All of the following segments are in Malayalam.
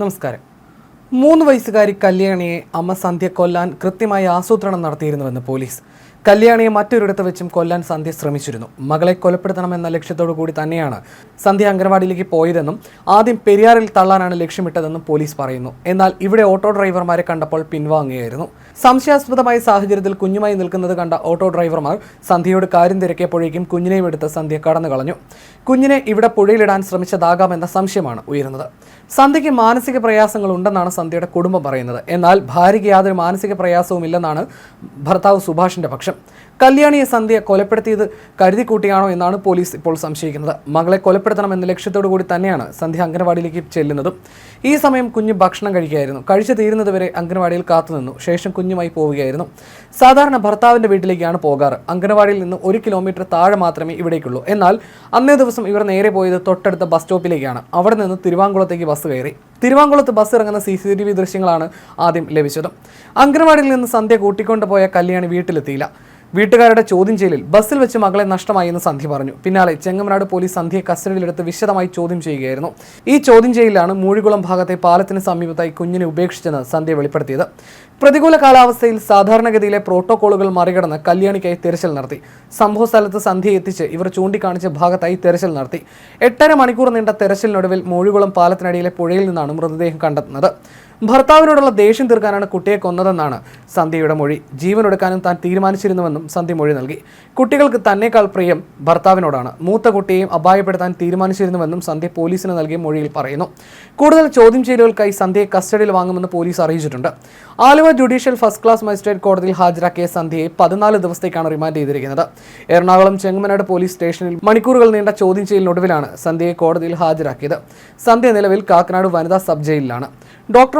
നമസ്കാരം. മൂന്ന് വയസ്സുകാരി കല്യാണിയെ അമ്മ സന്ധ്യ കൊല്ലാൻ കൃത്യമായി ആസൂത്രണം നടത്തിയിരുന്നുവെന്ന് പോലീസ്. കല്യാണിയെ മറ്റൊരിടത്ത് വെച്ചും കൊല്ലാൻ സന്ധ്യ ശ്രമിച്ചിരുന്നു. മകളെ കൊലപ്പെടുത്തണമെന്ന ലക്ഷ്യത്തോടു കൂടി തന്നെയാണ് സന്ധ്യ അംഗനവാടിയിലേക്ക് പോയതെന്നും ആദ്യം പെരിയാറിൽ തള്ളാനാണ് ലക്ഷ്യമിട്ടതെന്നും പോലീസ് പറയുന്നു. എന്നാൽ ഇവിടെ ഓട്ടോ ഡ്രൈവർമാരെ കണ്ടപ്പോൾ പിൻവാങ്ങുകയായിരുന്നു. സംശയാസ്പദമായ സാഹചര്യത്തിൽ കുഞ്ഞുമായി നിൽക്കുന്നത് കണ്ട ഓട്ടോ ഡ്രൈവർമാർ സന്ധ്യയോട് കാര്യം തിരക്കിയപ്പോഴേക്കും കുഞ്ഞിനെയും എടുത്ത് സന്ധ്യ കടന്നു കളഞ്ഞു. കുഞ്ഞിനെ ഇവിടെ പുഴയിലിടാൻ ശ്രമിച്ചതാകാമെന്ന സംശയമാണ് ഉയരുന്നത്. സന്ധ്യയ്ക്ക് മാനസിക പ്രയാസങ്ങൾ ഉണ്ടെന്നാണ് സന്ധ്യയുടെ കുടുംബം പറയുന്നത്. എന്നാൽ ഭാര്യയ്ക്ക് യാതൊരു മാനസിക പ്രയാസവും ഇല്ലെന്നാണ് ഭർത്താവ് സുഭാഷിന്റെ പക്ഷം. കല്യാണിയെ സന്ധ്യ കൊലപ്പെടുത്തിയത് കരുതിക്കൂട്ടിയാണോ എന്നാണ് പോലീസ് ഇപ്പോൾ സംശയിക്കുന്നത്. മകളെ കൊലപ്പെടുത്തണമെന്ന ലക്ഷ്യത്തോടു കൂടി തന്നെയാണ് സന്ധ്യ അംഗനവാടിയിലേക്ക് ചെല്ലുന്നതും. ഈ സമയം കുഞ്ഞ് ഭക്ഷണം കഴിക്കുകയായിരുന്നു. കഴിച്ചു തീരുന്നതുവരെ അംഗനവാടിയിൽ കാത്തുനിന്നു ശേഷം കുഞ്ഞുമായി പോവുകയായിരുന്നു. സാധാരണ ഭർത്താവിന്റെ വീട്ടിലേക്കാണ് പോകാറ്. അംഗനവാടിയിൽ നിന്ന് ഒരു കിലോമീറ്റർ താഴെ മാത്രമേ ഇവിടേക്കുള്ളൂ. എന്നാൽ അന്നേ ദിവസം ഇവർ നേരെ പോയത് തൊട്ടടുത്ത ബസ് സ്റ്റോപ്പിലേക്കാണ്. അവിടെ നിന്ന് തിരുവാങ്കുളത്തേക്ക് ബസ് കയറി. തിരുവാങ്കുളത്ത് ബസ് ഇറങ്ങുന്ന സി സി ടി വി ദൃശ്യങ്ങളാണ് ആദ്യം ലഭിച്ചത്. അംഗനവാടിയിൽ നിന്ന് സന്ധ്യ കൂട്ടിക്കൊണ്ടുപോയ കല്യാണി വീട്ടിലെത്തിയില്ല. വീട്ടുകാരുടെ ചോദ്യം ചെയ്യലിൽ ബസ്സിൽ വെച്ച് മകളെ നഷ്ടമായി എന്ന് സന്ധ്യ പറഞ്ഞു. പിന്നാലെ ചെങ്ങമനാട് പോലീസ് സന്ധ്യയെ കസ്റ്റഡിയിലെടുത്ത് വിശദമായി ചോദ്യം ചെയ്യുകയായിരുന്നു. ഈ ചോദ്യം ചെയ്യലിലാണ് മൂഴികുളം ഭാഗത്തെ പാലത്തിന് സമീപത്തായി കുഞ്ഞിനെ ഉപേക്ഷിച്ചെന്ന് സന്ധ്യ വെളിപ്പെടുത്തിയത്. പ്രതികൂല കാലാവസ്ഥയിൽ സാധാരണഗതിയിലെ പ്രോട്ടോകോളുകൾ മറികടന്ന് കല്യാണിക്കായി തെരച്ചിൽ നടത്തി. സംഭവ സ്ഥലത്ത് എത്തിച്ച് ഇവർ ചൂണ്ടിക്കാണിച്ച ഭാഗത്തായി തെരച്ചിൽ നടത്തി. എട്ടര മണിക്കൂർ നീണ്ട തെരച്ചിലിനൊടുവിൽ മൂഴികുളം പാലത്തിനടിയിലെ പുഴയിൽ നിന്നാണ് മൃതദേഹം കണ്ടെത്തുന്നത്. ഭർത്താവിനോടുള്ള ദേഷ്യം തീർക്കാനാണ് കുട്ടിയെ കൊന്നതെന്നാണ് സന്ധ്യയുടെ മൊഴി. ജീവനൊടുക്കാനും താൻ തീരുമാനിച്ചിരുന്നുവെന്നും സന്ധ്യ മൊഴി നൽകി. കുട്ടികൾക്ക് തന്നെക്കാൾ പ്രിയം ഭർത്താവിനോടാണ്. മൂത്ത കുട്ടിയെയും അപായപ്പെടുത്താൻ തീരുമാനിച്ചിരുന്നുവെന്നും സന്ധ്യ പോലീസിന് നൽകിയ മൊഴിയിൽ പറയുന്നു. കൂടുതൽ ചോദ്യം ചെയ്യലുകൾക്കായി സന്ധ്യയെ കസ്റ്റഡിയിൽ വാങ്ങുമെന്ന് പോലീസ് അറിയിച്ചിട്ടുണ്ട്. Aluva judicial first class magistrate കോടതിയിൽ ഹാജരാക്കിയ സന്ധ്യയെ പതിനാല് ദിവസത്തേക്കാണ് റിമാൻഡ് ചെയ്തിരിക്കുന്നത്. എറണാകുളം ചെങ്ങമനാട് പോലീസ് സ്റ്റേഷനിൽ മണിക്കൂറുകൾ നീണ്ട ചോദ്യം ചെയ്യലിനൊടുവിലാണ് സന്ധ്യയെ കോടതിയിൽ ഹാജരാക്കിയത്. സന്ധ്യ നിലവിൽ കാക്കനാട് വനിതാ സബ് ജയിലിലാണ്.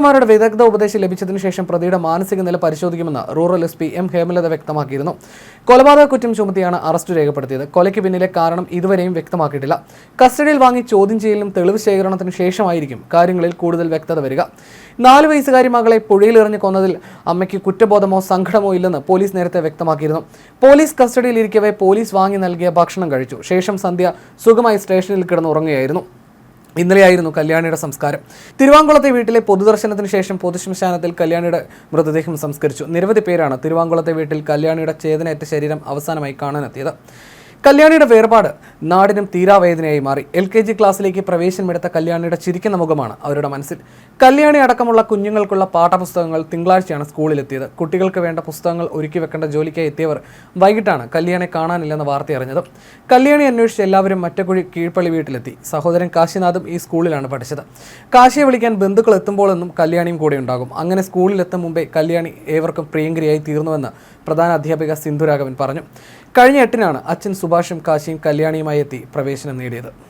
ഡോക്ടർമാരുടെ വിദഗ്ധ ഉപദേശം ലഭിച്ചതിനു ശേഷം പ്രതിയുടെ മാനസിക നില പരിശോധിക്കുമെന്ന് rural S P M Hemalatha വ്യക്തമാക്കിയിരുന്നു. കൊലപാതക കുറ്റം ചുമത്തിയാണ് അറസ്റ്റ് രേഖപ്പെടുത്തിയത്. കൊലയ്ക്ക് പിന്നിലെ കാരണം ഇതുവരെയും വ്യക്തമാക്കിയിട്ടില്ല. കസ്റ്റഡിയിൽ വാങ്ങി ചോദ്യം ചെയ്യലിനും തെളിവ് ശേഖരണത്തിനു ശേഷമായിരിക്കും കാര്യങ്ങളിൽ കൂടുതൽ വ്യക്തത വരിക. നാല് വയസ്സുകാരി മകളെ പുഴയിലെറിഞ്ഞ് കൊന്നതിൽ അമ്മയ്ക്ക് കുറ്റബോധമോ സങ്കടമോ ഇല്ലെന്ന് പോലീസ് നേരത്തെ വ്യക്തമാക്കിയിരുന്നു. പോലീസ് കസ്റ്റഡിയിലിരിക്കവേ പോലീസ് വാങ്ങി നൽകിയ ഭക്ഷണം കഴിച്ചു. ശേഷം സന്ധ്യ സുഖമായി സ്റ്റേഷനിൽ കിടന്നുറങ്ങുകയായിരുന്നു. ഇന്നലെയായിരുന്നു കല്യാണിയുടെ സംസ്കാരം. തിരുവാങ്കുളത്തെ വീട്ടിലെ പൊതുദർശനത്തിന് ശേഷം പൊതുശ്മശാനത്തിൽ കല്യാണിയുടെ മൃതദേഹം സംസ്കരിച്ചു. നിരവധി പേരാണ് തിരുവാങ്കുളത്തെ വീട്ടിൽ കല്യാണിയുടെ ചേതനയേറ്റ ശരീരം അവസാനമായി കാണാനെത്തിയത്. കല്യാണിയുടെ വേർപാട് നാടിനും തീരാവേദനയായി മാറി. എൽ കെ ജി ക്ലാസ്സിലേക്ക് പ്രവേശനമെടുത്ത കല്യാണിയുടെ ചിരിക്കുന്ന മുഖമാണ് അവരുടെ മനസ്സിൽ. കല്യാണി അടക്കമുള്ള കുഞ്ഞുങ്ങൾക്കുള്ള പാഠപുസ്തകങ്ങൾ തിങ്കളാഴ്ചയാണ് സ്കൂളിലെത്തിയത്. കുട്ടികൾക്ക് വേണ്ട പുസ്തകങ്ങൾ ഒരുക്കി വെക്കേണ്ട ജോലിക്കായി എത്തിയവർ വൈകിട്ടാണ് കല്യാണി കാണാനില്ലെന്ന വാർത്ത അറിഞ്ഞത്. കല്യാണി അന്വേഷിച്ച് എല്ലാവരും മറ്റക്കുഴി കീഴ്പള്ളി വീട്ടിലെത്തി. സഹോദരൻ കാശിനാഥും ഈ സ്കൂളിലാണ് പഠിച്ചത്. കാശിയെ വിളിക്കാൻ ബന്ധുക്കൾ എത്തുമ്പോഴെന്നും കല്യാണിയും കൂടെ ഉണ്ടാകും. അങ്ങനെ സ്കൂളിലെത്തും മുമ്പേ കല്യാണി ഏവർക്കും പ്രിയങ്കരിയായി തീർന്നുവെന്ന് പ്രധാന അധ്യാപിക സിന്ധുരാഘവൻ പറഞ്ഞു. കഴിഞ്ഞ എട്ടിനാണ് അച്ഛൻ സുഭാഷും കാശിയും കല്യാണിയുമായി എത്തി പ്രവേശനം നേടിയത്.